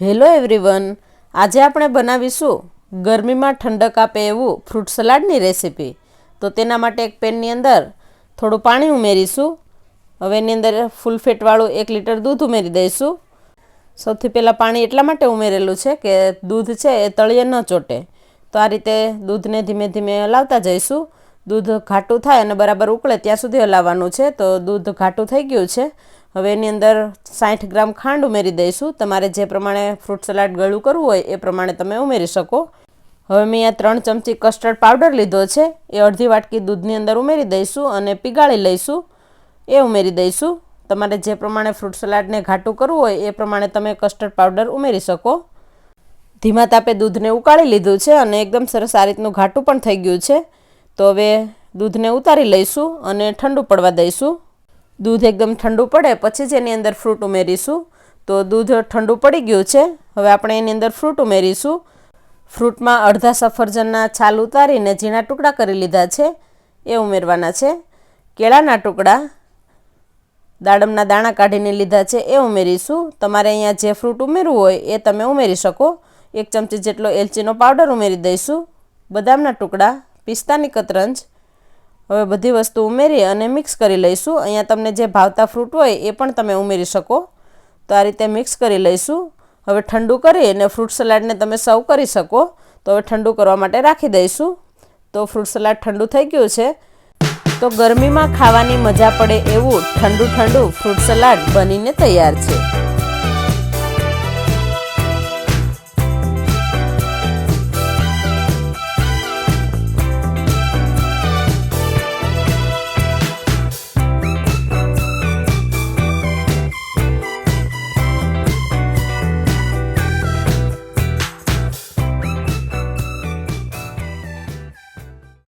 Hello everyone, આજે આપણે બનાવીશું ગરમીમાં ઠંડક આપે એવું ફ્રૂટ સલાડની રેસીપી. તો તેના માટે એક પેનની અંદર થોડું પાણી ઉમેરીશું. હવે એની અંદર ફૂલ ફેટવાળું એક લીટર દૂધ ઉમેરી દઈશું. સૌથી પહેલાં પાણી એટલા માટે ઉમેરેલું છે કે દૂધ છે એ તળિયે ન ચોટે. તો આ રીતે દૂધને ધીમે ધીમે હલાવતા જઈશું. દૂધ ઘાટું થાય અને બરાબર ઉકળે ત્યાં સુધી હલાવવાનું છે. તો દૂધ ઘાટું થઈ ગયું છે. હવે એની અંદર સાઠ ગ્રામ ખાંડ ઉમેરી દઈશું. તમારે જે પ્રમાણે ફ્રૂટ સલાડ ગળું કરવું હોય એ પ્રમાણે તમે ઉમેરી શકો. હવે મેં અહીંયા ત્રણ ચમચી કસ્ટર્ડ પાવડર લીધો છે. એ અડધી વાટકી દૂધની અંદર ઉમેરી દઈશું અને પીગાળી લઈશું. એ ઉમેરી દઈશું. તમારે જે પ્રમાણે ફ્રૂટ સલાડને ઘાટું કરવું હોય એ પ્રમાણે તમે કસ્ટર્ડ પાવડર ઉમેરી શકો. ધીમા તાપે દૂધને ઉકાળી લીધું છે અને એકદમ સરસ આ રીતનું ઘાટું પણ થઈ ગયું છે. તો હવે દૂધને ઉતારી લઈશું અને ઠંડુ પડવા દઈશું. દૂધ એકદમ ઠંડુ પડે, પછી જ એની અંદર ફ્રૂટ ઉમેરીશું. તો દૂધ ઠંડુ પડી ગયું છે, હવે આપણે એની અંદર ફ્રૂટ ઉમેરીશું. ફ્રૂટમાં અડધા સફરજનના છાલ ઉતારીને ઝીણા ટુકડા કરી લીધા છે, એ ઉમેરવાના છે. કેળાના ટુકડા, દાડમના દાણા કાઢીને લીધા છે, એ ઉમેરીશું. તમારે અહીંયા જે ફ્રૂટ ઉમેરવું હોય, એ તમે ઉમેરી શકો. એક ચમચી જેટલો એલચીનો પાવડર ઉમેરી દઈશું. બદામના ટુકડા, પિસ્તાની કતરંજ હવે બધી વસ્તુ ઉમેરી અને મિક્સ કરી લઈશું. અહીંયા તમને જે ભાવતા ફ્રૂટ હોય એ પણ તમે ઉમેરી શકો. તો આ રીતે મિક્સ કરી લઈશું. હવે ઠંડુ કરી અને ફ્રૂટ સલાડને તમે સર્વ કરી શકો. તો હવે ઠંડુ કરવા માટે રાખી દઈશું. તો ફ્રૂટ સલાડ ઠંડુ થઈ ગયું છે. તો ગરમીમાં ખાવાની મજા પડે એવું ઠંડુ ઠંડુ ફ્રૂટ સલાડ બનીને તૈયાર છે.